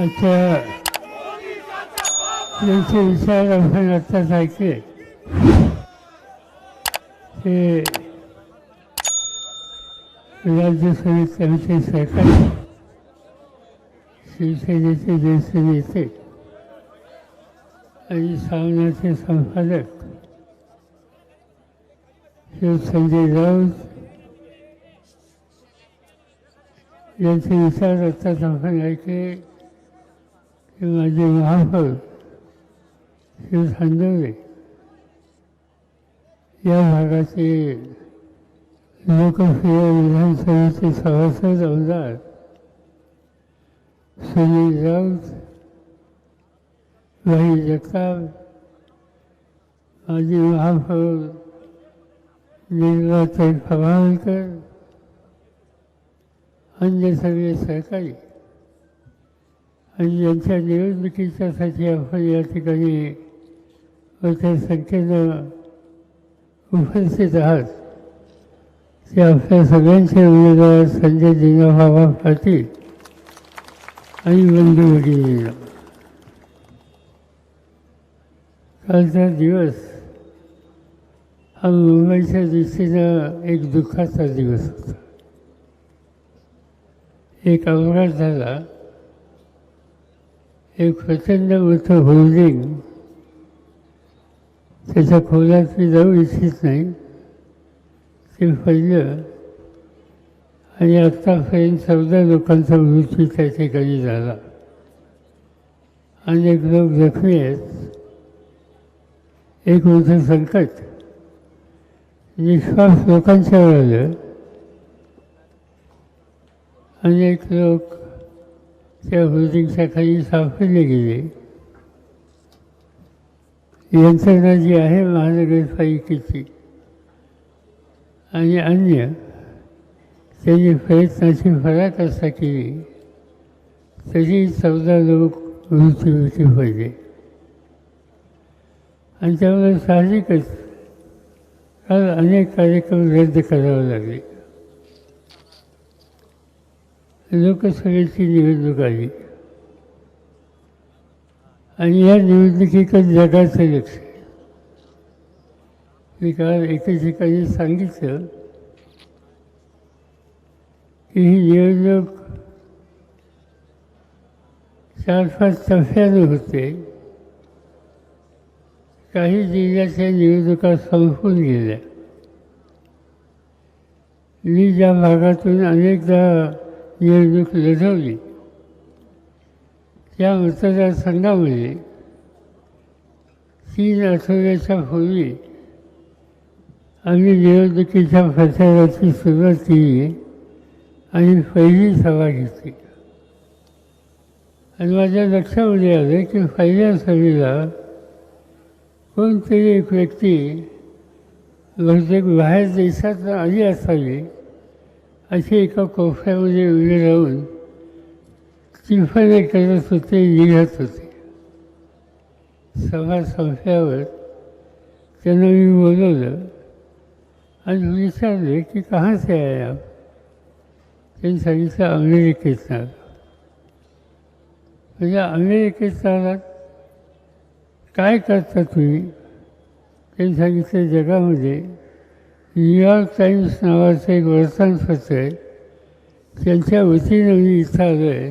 अच्छा. त्यांचे विचार आपण आत्ताच ऐकले ते राज्यसभेत त्यांचे सरकार शिवसेनेचे ज्येष्ठ नेते आणि सामन्याचे संपादक शिव संजय राऊत यांचे विचार आत्ताच आपण ऐकले की माझे महापौर शिव खांदवले या भागाचे लोकप्रिय विधानसभेचे सभासद आमदार सुनील राऊत भाई जगताप माजी महापौर निर्मलाताई खवाळकर अन्य सगळे सहकारी आणि यांच्या निवडणुकीच्यासाठी आपण या ठिकाणी मोठ्या संख्येनं उपस्थित आहात. ते आपल्या सगळ्यांचे उमेदवार संजय दिनाबाबा पाटील आणि बंधू भगिनींना. कालचा दिवस हा मुंबईच्या दृष्टीनं एक दुःखाचा दिवस होता. एक अपघात झाला. एक प्रचंड मोठं होल्डिंग त्याच्या खोलात मी जाऊ इच्छित नाही. ते पहिलं आणि आत्तापर्यंत चौदा लोकांचा मृत्यू त्या ठिकाणी झाला. अनेक लोक जखमी आहेत. एक मोठं संकट. निश्वास लोकांच्यावर आलं. अनेक लोक त्या होर्डिंगच्या खाली सापडले गेले. यंत्रणा जी आहे महानगरपालिकेची. आणि अन्य त्यांनी प्रयत्नाची पराकाष्ठा केली. तरी चौदा लोक मृत्यूमुखी पडले. आणि त्यामुळे साहजिकच काल अनेक कार्यक्रम रद्द करावे लागले. लोकसभेची निवडणूक आली. आणि या निवडणुकीकडे जगाचं लक्ष मी काल एका ठिकाणी सांगितलं की ही निवडणूक चार पाच टप्प्यानं होते. काही जिल्ह्याच्या निवडणुका संपून गेल्या. मी ज्या भागातून अनेकदा निवडणूक लढवली. त्या मतदारसंघामध्ये तीन आठवड्याच्या पूर्वी आम्ही निवडणुकीच्या प्रचाराची सुरुवात केली आणि पहिली सभा घेतली. आणि माझ्या लक्षामध्ये आलं की पहिल्या सभेला कोणतरी एक व्यक्ती बहुतेक बाहेर देशात आली असावी. असे एका कोफ्यामध्ये उभे राहून चिफने करत होते लिहत होते. सभा संपल्यावर त्यांना मी बोलवलं आणि विचारले की कहाँ से आए आप? त्यांनी सांगितलं अमेरिकेत आलं. म्हणजे अमेरिकेत आलात? काय करता तुम्ही? त्यांनी सांगितलं जगामध्ये न्यूयॉर्क टाईम्स नावाचं एक वर्तमानपत्र आहे त्यांच्या वतीनं मी इथं आलो आहे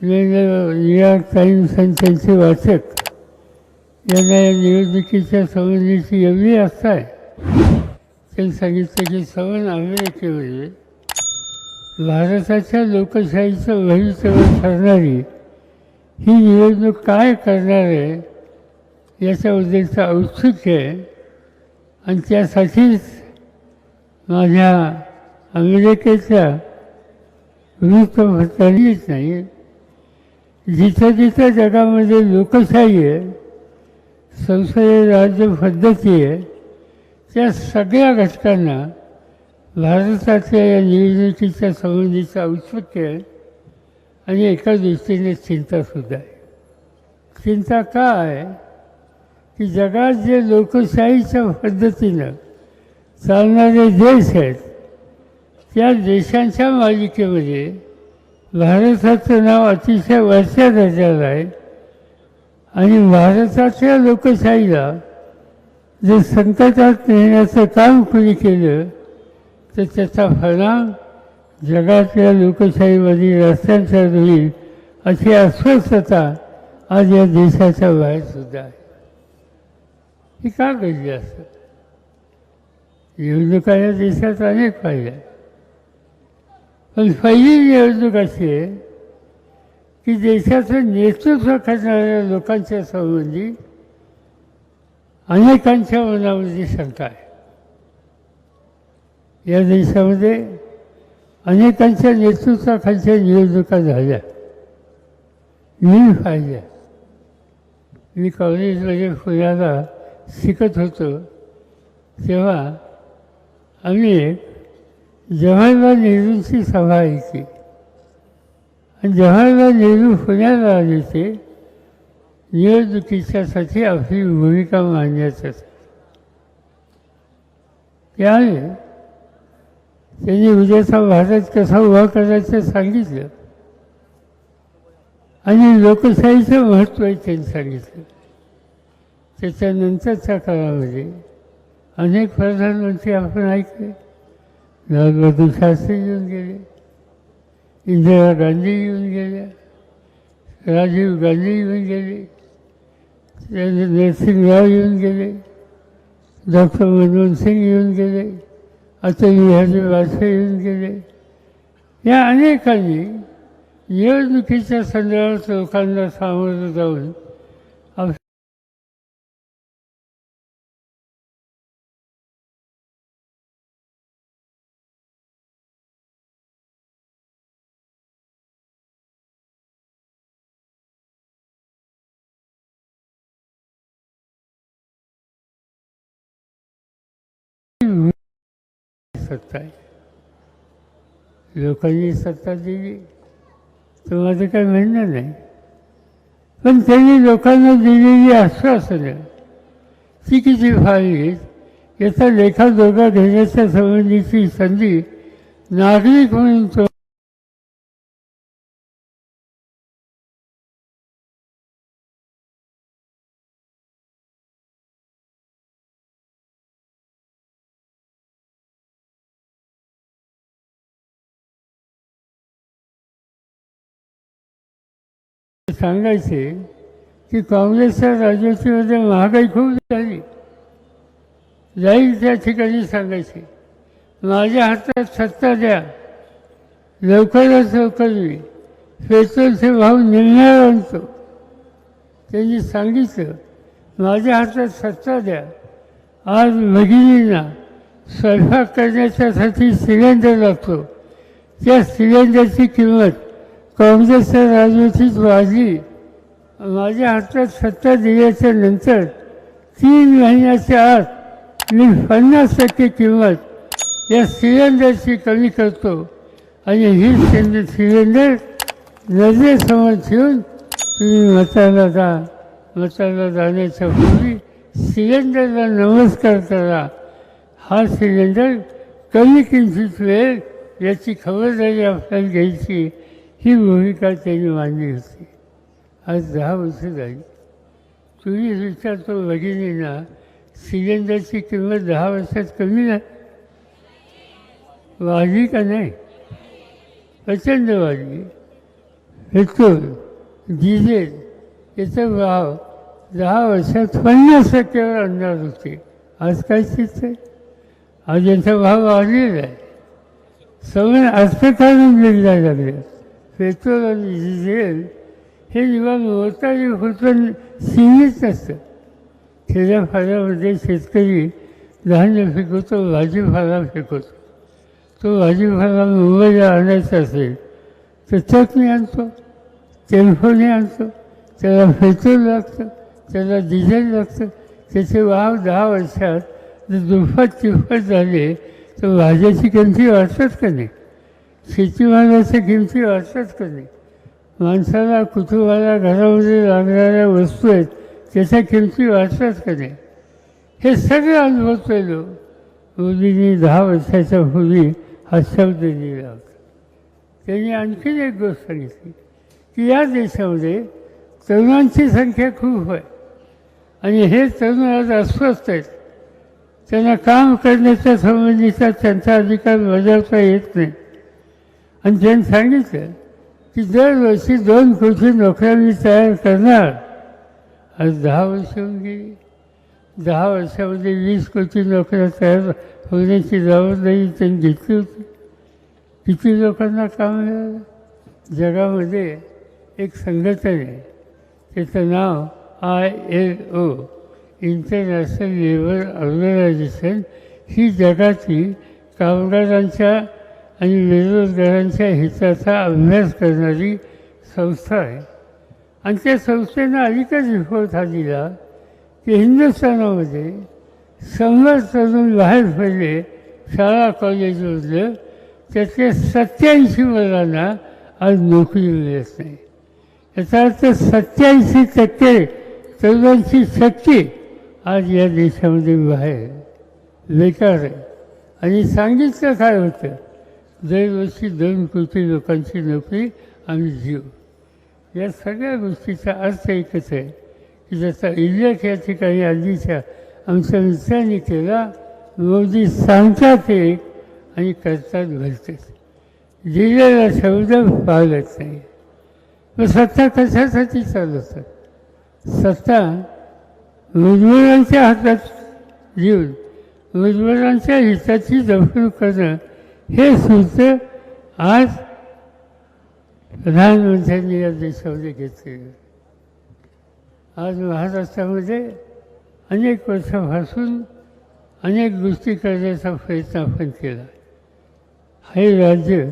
न्यूयॉर्क टाईम्स आणि त्यांचे वाचक यांना या निवडणुकीच्या संबंधीची एवढी आस्था आहे. त्यांनी सांगितलं की सवन अमेरिकेमध्ये भारताच्या लोकशाहीचं भवितव्य ठरणारी ही निवडणूक काय करणार आहे याच्याबद्दलचं औत्सुक्य आहे. आणि त्यासाठीच माझ्या अमेरिकेच्या वृत्तपत्रांनीच नाही. जिथं जिथं जगामध्ये लोकशाही आहे संसदीय राज्य पद्धती आहे त्या सगळ्या घटकांना भारताच्या या निवडणुकीच्या संबंधीचं औत्सुक्य आहे आणि एका दृष्टीने चिंतासुद्धा आहे. चिंता का आहे? की जगात जे लोकशाहीच्या पद्धतीनं चालणारे देश आहेत त्या देशांच्या मालिकेमध्ये भारताचं नाव अतिशय वरच्या दर्जाला आहे आणि भारताच्या लोकशाहीला जर संकटात नेण्याचं काम कुणी केलं तर त्याचा परिणाम जगातल्या लोकशाहीमध्ये रस्त्यांच्या होईल अशी अस्वस्थता आज या देशाच्या बाहेर सुद्धा आहे. ही का घडली असं? निवडणुका या देशात अनेक पाहिल्या पण पहिली निवडणूक अशी आहे की देशाचं नेतृत्व करणाऱ्या लोकांच्या संबंधी अनेकांच्या मनामध्ये शंका आहे. या देशामध्ये अनेकांच्या नेतृत्वाखालच्या निवडणुका झाल्या. मी पाहिल्या मी कॉलेजमध्ये पुण्याला शिकत होतो तेव्हा आम्ही एक जवाहरलाल नेहरूंची सभा ऐकली आणि जवाहरलाल नेहरू पुण्याला आले ते निवडणुकीच्यासाठी आपली भूमिका मांडण्यासाठी त्याने त्यांनी उद्याचा भारत कसा उभा करायचं सांगितलं. आणि लोकशाहीचं महत्त्वही त्यांनी सांगितलं. त्याच्यानंतरच्या काळामध्ये अनेक प्रधानमंत्री आपण ऐकले. लालबहादूर शास्त्री येऊन गेले. इंदिरा गांधी येऊन गेल्या. राजीव गांधी येऊन गेले. नरसिंह राव येऊन गेले. डॉक्टर मनमोहन सिंग येऊन गेले. अटल बिहारी वाजपेयी येऊन गेले. या अनेकांनी निवडणुकीच्या संदर्भात लोकांना सामोरं जाऊन सत्ता आहे लोकांनी सत्ता दिली तर माझं काही म्हणणं नाही. पण त्यांनी लोकांना दिलेली आश्वासनं ती किती फाळलीत याचा लेखाजोगा घेण्याच्या संबंधीची संधी नागरिक म्हणून तो सांगायचे की काँग्रेसच्या राजवटीमध्ये महागाई खूप झाली. जाईल त्या ठिकाणी सांगायचे. माझ्या हातात सत्ता द्या. लवकरात लवकर मी. पेट्रोलचे भाव निर्णय आणतो. त्यांनी सांगितलं माझ्या हातात सत्ता द्या. आज भगिनींना स्वयंपाक करण्याच्यासाठी सिलेंडर लागतो. त्या सिलेंडरची किंमत काँग्रेसच्या राजवटीत वाजली माझ्या हातात सत्ता दिल्याच्या नंतर तीन महिन्याच्या आत मी पन्नास टक्के किंमत या सिलेंडरची कमी करतो. आणि ही सिलेंडर सिलेंडर नजरेसमोर ठेवून तुम्ही मताला जा मताला जाण्याच्या पूर्वी सिलेंडरला नमस्कार करा. हा सिलेंडर कमी किमतीत मिळेल याची खबरदारी आपल्याला घ्यायची. ही भूमिका त्यांनी मांडली होती. आज दहा वर्ष झाली. तुम्ही विचारतो भगिनींना सिलेंडरची किंमत दहा वर्षात कमी नाही? वाढली का नाही? प्रचंड वाढली. पेट्रोल डिझेल याचा भाव दहा वर्षात पन्नास टक्क्यावर अंदाज होते. आज काय स्थित? आहे आज याचा भाव वाढलेला आहे. सगळं अर्थकारण निघायला लागले. पेट्रोल आणि डिझेल हे निवान मोताजी होतं सीमित असतं. खेड्यापाड्यामध्ये शेतकरी धान्य पिकवतो भाजीपाला पिकवतो. तो भाजीपाला मुंबईला आणायचा असेल तर चटणी आणतो टेलिफोनी आणतो त्याला पेट्रोल लागतं त्याला डिझेल लागतं. त्याचे वाव दहा वर्षात जर दुप्पट तिप्पट झाले तर भाज्याची किमती वाढतात का नाही? शेतीमालाच्या किमती वाचतात कधी माणसाला कुटुंबाला घरामध्ये लागणाऱ्या वस्तू आहेत त्याच्या किमती वाचतात कधी हे सगळं लोक मोदींनी दहा वर्षाच्या पूर्वी हा शब्द दिला होता. त्यांनी आणखीन एक गोष्ट सांगितली की या देशामध्ये तरुणांची संख्या खूप आहे. आणि हे तरुण आज अस्वस्थ आहेत. त्यांना काम करण्याच्या संबंधीचा त्यांचा अधिकार बजावता येत नाही. आणि त्यांनी सांगितलं की दरवर्षी दोन कोटी नोकऱ्या मी तयार करणार आज दहा वर्ष होऊन गेली. दहा वर्षामध्ये वीस कोटी नोकऱ्या तयार होण्याची जबाबदारी त्यांनी घेतली होती. किती लोकांना काम मिळालं? जगामध्ये एक संघटना आहे. त्याचं नाव I L O international labour organisation ही जगाची कामगारांच्या आणि बेरोजगारांच्या हिताचा अभ्यास करणारी संस्था आहे. आणि त्या संस्थेनं अलीकच रिपोर्ट हा दिला की हिंदुस्थानामध्ये शंभर तरुण बाहेर पडले शाळा कॉलेजमधलं त्यातल्या सत्याऐंशी मुलांना आज नोकरी मिळत नाही. याचा अर्थ सत्याऐंशी टक्के तरुणांची शक्ती आज या देशामध्ये बाहेर बेकार आहे. आणि सांगितलं काय होतं? दरवर्षी दोन कोटी लोकांची नोकरी आम्ही घेऊ या सगळ्या गोष्टीचा अर्थ एकच आहे की जसा इल्लेख या ठिकाणी आधीच्या आमच्या मित्रांनी केला मोदी सांगतात एक आणि करतात भरतेच दिलेला शब्द पाळत नाही. मग सत्ता कशासाठी चालवतात सत्ता मजबुरांच्या हातात घेऊन मजबुरांच्या हिताची जपणूक करणं हे सूत्र आज प्रधानमंत्र्यांनी या देशामध्ये घेतले. आज महाराष्ट्रामध्ये अनेक वर्षापासून अनेक गोष्टी करण्याचा प्रयत्न आपण केला. हे राज्य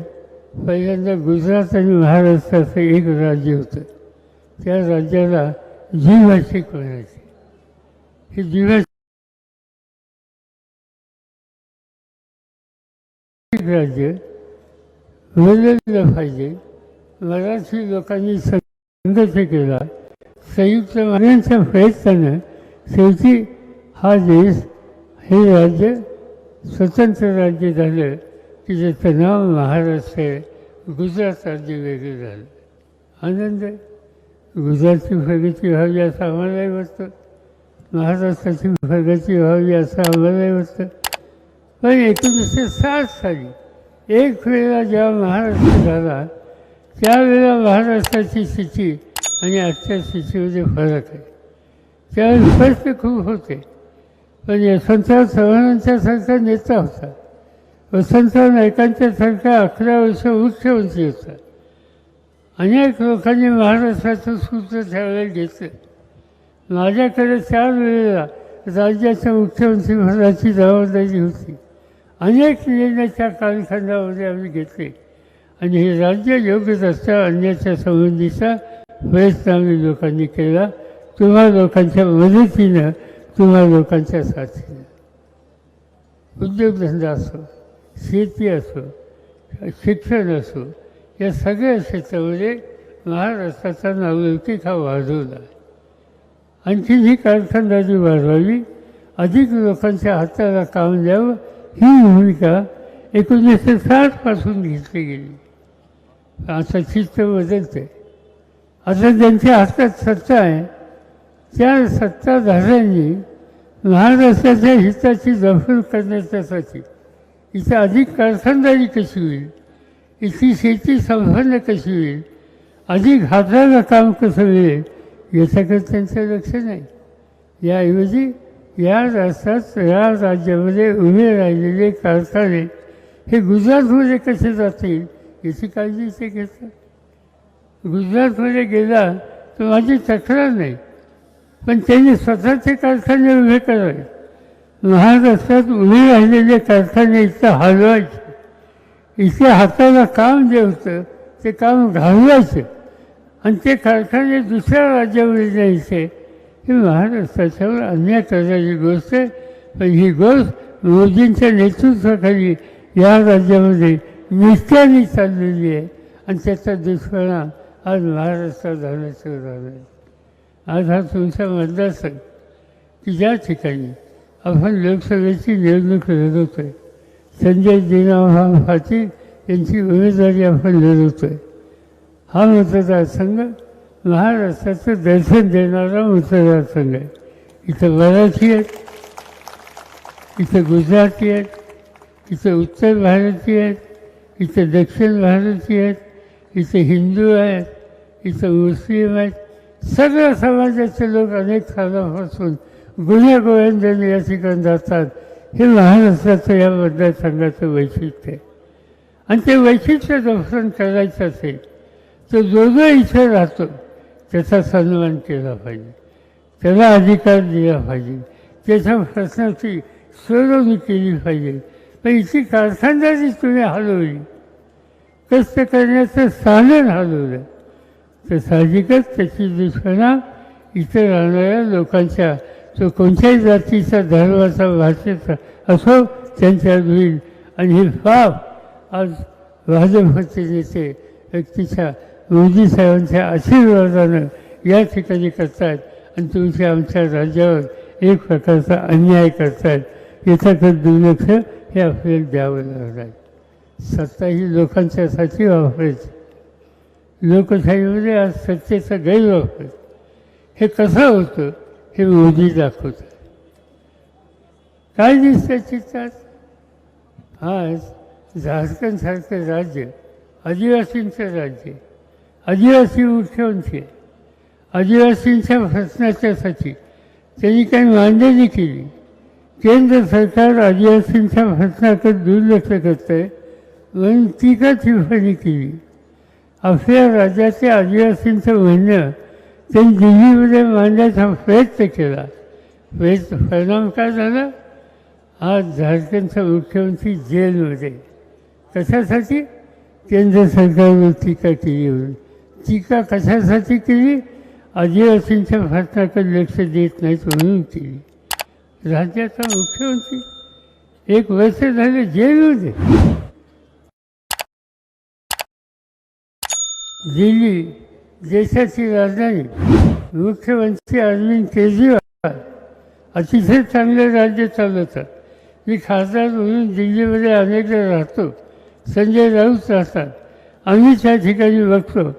पहिल्यांदा गुजरात आणि महाराष्ट्राचं एक राज्य होतं. त्या राज्याला द्विभाषिक म्हणायचे. हे द्विभाषिक राज्य बदललं पाहिजे. मराठी लोकांनी संघर्ष केला. संयुक्त मान्यांच्या प्रयत्नानं शेवटी हा देश हे राज्य स्वतंत्र राज्य झालं. की ज्याचं नाव महाराष्ट्र आहे गुजरात राज्य वेगळं झालं. आनंद? गुजरातची प्रगती व्हावी असं आम्हालाही वाटतं. महाराष्ट्राची प्रगती व्हावी असं आम्हालाही वाटतं. पण एकोणीसशे साठ साली एक वेळेला जेव्हा महाराष्ट्र झाला त्यावेळेला महाराष्ट्राची स्थिती आणि आजच्या स्थितीमध्ये फरक आहे. त्यावेळेस प्रश्न खूप होते. म्हणजे पण यशवंतराव चव्हाणांच्यासारखा नेता होता. वसंतराव नायकांच्यासारखा अकरा वर्ष मुख्यमंत्री होता. अनेक लोकांनी महाराष्ट्राचं सूत्र त्यावेळेला घेतलं. माझ्याकडे चार वेळेला राज्याच्या मुख्यमंत्री पदाची जबाबदारी होती. अनेक निर्णयाच्या कालखंडामध्ये आम्ही घेतले. आणि हे राज्य योग्य रस्ता आणण्याच्या संबंधीचा प्रयत्न आम्ही लोकांनी केला. तुम्हा लोकांच्या मदतीनं तुम्हा लोकांच्या साथीनं. उद्योगधंदा असो शेती असो शिक्षण असो या सगळ्या क्षेत्रामध्ये महाराष्ट्राचा नावलौकिक हा वाढवला. आणखीन ही कारखानदारी वाढवावी अधिक लोकांच्या हाताला काम द्यावं ही भूमिका एकोणीसशे साठपासून घेतली गेली. आता चित्त बदलते. आता ज्यांच्या हातात सत्ता आहे. त्या सत्ताधाऱ्यांनी महाराष्ट्राच्या हिताची जपणूक करण्याच्यासाठी इथं अधिक कारखानदारी कशी होईल? इथली शेती संपन्न कशी होईल? अधिक हाताला काम कसं मिळेल? याच्याकडे त्यांचं लक्ष नाही. याऐवजी या राष्ट्रात या राज्यामध्ये उभे राहिलेले कारखाने हे गुजरातमध्ये कसे जातील याची काळजी ते घेतात. गुजरातमध्ये गेला तर माझी तक्रार नाही पण त्यांनी स्वतःचे कारखाने उभे करावे. महाराष्ट्रात उभे राहिलेले कारखाने इथं हलवायचे इथे हाताला काम जे होतं ते काम घालवायचं आणि ते कारखाने दुसऱ्या राज्यामध्ये न्यायचे ही महाराष्ट्राच्यावर अन्याय करण्याची गोष्ट आहे. पण ही गोष्ट मोदींच्या नेतृत्वाखाली या राज्यामध्ये निष्ठ्याने चाललेली आहे. आणि त्याचा दुष्परिणाम आज महाराष्ट्रात झाल्याचं झालं आहे. आज हा तुमचा मतदारसंघ की ज्या ठिकाणी आपण लोकसभेची निवडणूक लढवतो आहे संजय पाटील यांची उमेदवारी आपण लढवतोय. हा मतदारसंघ महाराष्ट्राचं दर्शन देणारा मतदारसंघ आहे. इथं मराठी आहेत इथं गुजराती आहेत इथं उत्तर भारतीय आहेत इथं दक्षिण भारतीय आहेत इथं हिंदू आहेत इथं मुस्लिम आहेत. सगळ्या समाजाचे लोक अनेक सालापासून गुन्हे गोविंदाने या ठिकाणी जातात. हे महाराष्ट्राचं या मतदारसंघाचं वैशिष्ट्य आहे. आणि ते वैशिष्ट्य दर्शन करायचं असेल तर जो जो इथे राहतो. त्याचा सन्मान केला पाहिजे. त्याला अधिकार दिला पाहिजे. त्याच्या प्रश्नाची सोडवणी केली पाहिजे. पण इथे कारखानदारी तुम्ही हलवली. कष्ट करण्याचं साधन हलवलं. तर साहजिकच त्याची दुष्पणा इथे राहणाऱ्या लोकांच्या तो कोणत्याही जातीचा धर्माचा भाषेचा असो त्यांच्या होईल आणि हे पाप आज भाजपचे नेते व्यक्तीच्या मोदी साहेबांच्या आशीर्वादानं या ठिकाणी करतायत आणि तुमच्या आमच्या राज्यावर एक प्रकारचा अन्याय करतायत याच्याकडे दुर्लक्ष हे आपल्याला द्यावं लागणार. आहे सत्ता ही लोकांच्यासाठी वापरायची लोकशाहीमध्ये आज सत्तेचा गैरवापर. हे कसं होतं हे मोदी दाखवतात. काय दिसतं चित्रात? आज झारखंडसारखं राज्य आदिवासींचं राज्य. आदिवासी मुख्यमंत्री आदिवासींच्या प्रश्नाच्यासाठी त्यांनी काही मांडणी केली. केंद्र सरकार आदिवासींच्या प्रश्नाकडे दुर्लक्ष करत आहे म्हणून टीका टिप्पणी केली. आपल्या राज्याच्या आदिवासींचं म्हणणं त्यांनी दिल्लीमध्ये मांडण्याचा प्रयत्न केला. प्रयत्न परिणाम काय झाला? आज झारखंडचा मुख्यमंत्री जेलमध्ये. कशासाठी? केंद्र सरकारवर टीका केली म्हणून टीका कशासाठी केली? आदिवासींच्या प्रश्नाकडे लक्ष देत नाहीत म्हणून केली. राज्याचा मुख्यमंत्री एक वर्ष झाले जेलमध्ये दिल्ली देशाची राजधानी मुख्यमंत्री अरविंद केजरीवाल अतिशय चांगले राज्य चालवतात. मी खासदार म्हणून दिल्लीमध्ये अनेकदा राहतो. संजय राऊत राहतात. आम्ही त्या ठिकाणी बघतो.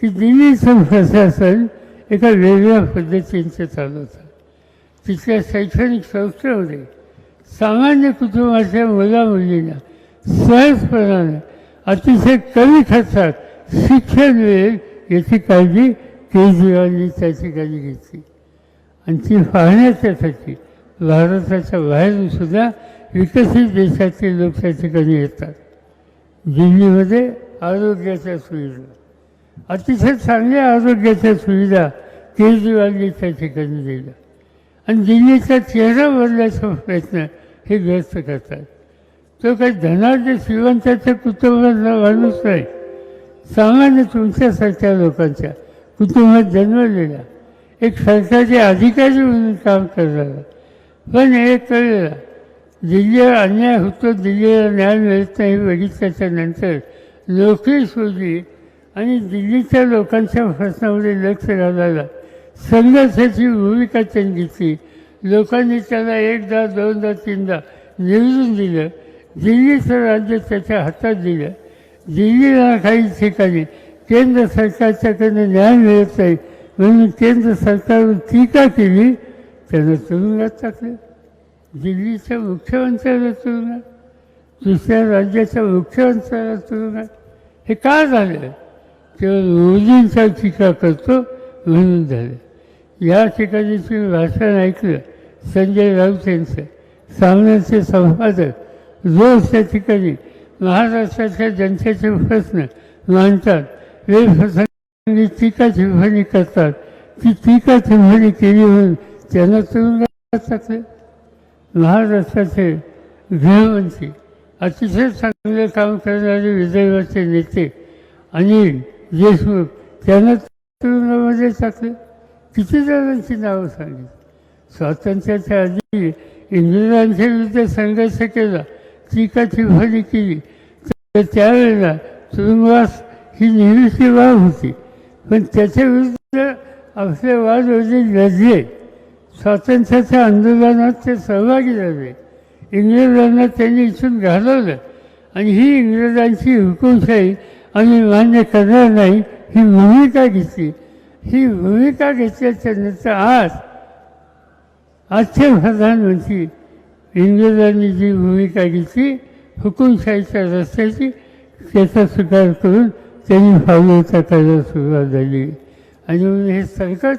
की दिल्लीचं प्रशासन एका वेगळ्या चालू होतं तिथल्या शैक्षणिक संस्थेमध्ये सामान्य कुटुंबाच्या मुलामुलींना सहजपणानं अतिशय कमी खर्चात शिक्षण मिळेल याची काळजी केजरीवालनी त्या ठिकाणी घेतली. आणि ती पाहण्याच्यासाठी भारताच्या बाहेरून सुद्धा विकसित देशातील लोक त्या ठिकाणी येतात. दिल्लीमध्ये आरोग्याच्या सुविधा. अतिशय चांगल्या आरोग्याच्या सुविधा केजरीवालनी त्या ठिकाणी दिल्या. आणि दिल्लीचा चेहरा बदलायचा प्रयत्न हे ग्रस्त करतात. तो काही धनाच्या श्रीमंताच्या कुटुंबातला माणूस नाही. सामान्य तुमच्यासारख्या लोकांच्या कुटुंबात जन्मलेला एक सरकारचे अधिकारी म्हणून काम करणारा. पण हे कळलेला दिल्लीवर अन्याय होतो दिल्लीला न्याय मिळत नाही बघितल्याच्या नंतर नोकरी शोधली आणि दिल्लीच्या लोकांच्या प्रश्नामध्ये लक्ष घालायला संघर्षाची भूमिका त्यांनी घेतली लोकांनी त्याला एकदा दोनदा तीनदा निवडून दिलं. दिल्लीचं राज्य त्याच्या हातात दिलं. दिल्लीला काही ठिकाणी केंद्र सरकारच्याकडनं न्याय मिळत नाही म्हणून केंद्र सरकारवर टीका केली त्यानं तुरुंगात टाकलं. दिल्लीच्या मुख्यमंत्र्याला तुरुंगात दुसऱ्या राज्याच्या मुख्यमंत्र्याला तुरुंगात. हे का झालं? तेव्हा रोजींचा टीका करतो म्हणून झाले. या ठिकाणी तुम्ही भाषण ऐकलं संजय राऊत यांचं. सामन्याचे संपादक रोज त्या ठिकाणी महाराष्ट्राच्या जनतेचे प्रश्न मांडतात. वेळप्रसंगी टीका टिप्पणी करतात. ती टीका टिप्पणी केली म्हणून त्यांना तुरुंगात महाराष्ट्राचे गृहमंत्री अतिशय चांगले काम करणारे विदर्भाचे नेते अनिल देशमुख त्यांना तुरुंगामध्ये टाकलं किती जणांची नावं सांगितली? स्वातंत्र्याच्या आधी इंग्रजांच्या विरुद्ध संघर्ष केला टीका टिप्पणी केली तर त्यावेळेला तुरुंगवास ही नेहमीची बाब होती. पण त्याच्या विरुद्ध आपले वाद होते लढले. स्वातंत्र्याच्या आंदोलनात ते सहभागी झाले. इंग्रजांना त्यांनी इथून घालवलं आणि ही इंग्रजांची हुकुमशाही आम्ही मान्य करणार नाही ही भूमिका घेतली. ही भूमिका घेतल्याच्या नंतर आज आजचे प्रधानमंत्री इंग्रजांनी जी भूमिका घेतली हुकुमशाहीच्या रस्त्याची त्याचा स्वीकार करून त्यांनी फावलता करायला सुरुवात झाली. आणि म्हणून हे संकट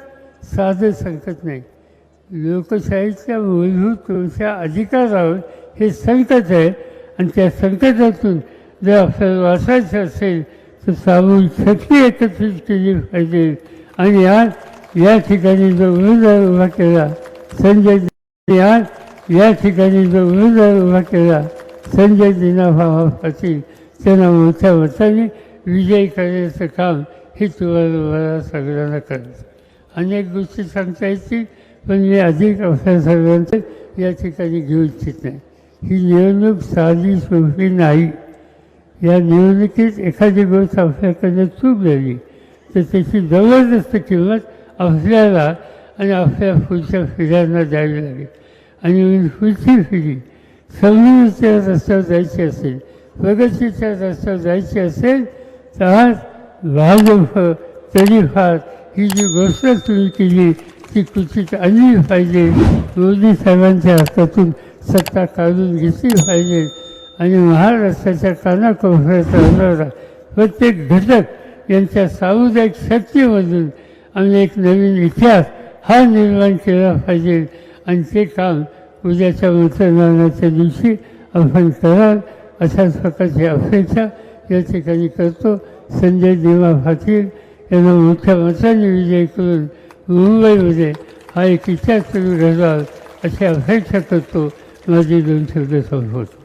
साधं संकट नाही. लोकशाहीच्या मूलभूत तुमच्या अधिकारावर हे संकट आहे आणि त्या संकटातून जर आपल्याला वाचायचं असेल तर साबून शक्ती एकत्रित केली पाहिजे. आणि आज या ठिकाणी जो उमेदवार उभा केला संजय आज या ठिकाणी जो उमेदवार उभा केला संजय दिनाभावा पाटील त्यांना मोठ्या मताने विजयी करण्याचं काम हे तुम्हाला सगळ्यांना करायचं अनेक गोष्टी सांगता येतील पण मी अधिक आपल्या सगळ्यांचं या ठिकाणी घेऊ इच्छित नाही. ही निवडणूक साधी सोपी नाही. या निवडणुकीत एखादी गोष्ट आपल्याकडे चूक झाली तर त्याची जबरदस्त किंमत आपल्याला आणि आपल्या पुढच्या पिढ्यांना द्यावी लागेल. आणि पुढची पिढी समृद्धीच्या रस्त्यावर जायची असेल प्रगतीच्या रस्त्यावर जायची असेल तर आज भाजप तरीफार ही जी गोष्ट तुम्ही केली ती कुठीच आणली पाहिजे. मोदी साहेबांच्या हातातून सत्ता काढून घेतली पाहिजे. आणि महाराष्ट्राच्या कानाकोपऱ्यात राहणारा प्रत्येक घटक यांच्या सामुदायिक शक्तीमधून आम्ही एक नवीन इतिहास हा निर्माण केला पाहिजे. आणि ते काम उद्याच्या मतदानाच्या दिवशी आपण कराल अशाच प्रकारची अपेक्षा या ठिकाणी करतो. संजय दिमा पाटील यांना मोठ्या मताने विजय करून मुंबईमध्ये हा एक इतिहास तुम्ही घडवाल अशी अपेक्षा करतो. माझी दोन शब्द संपवतो.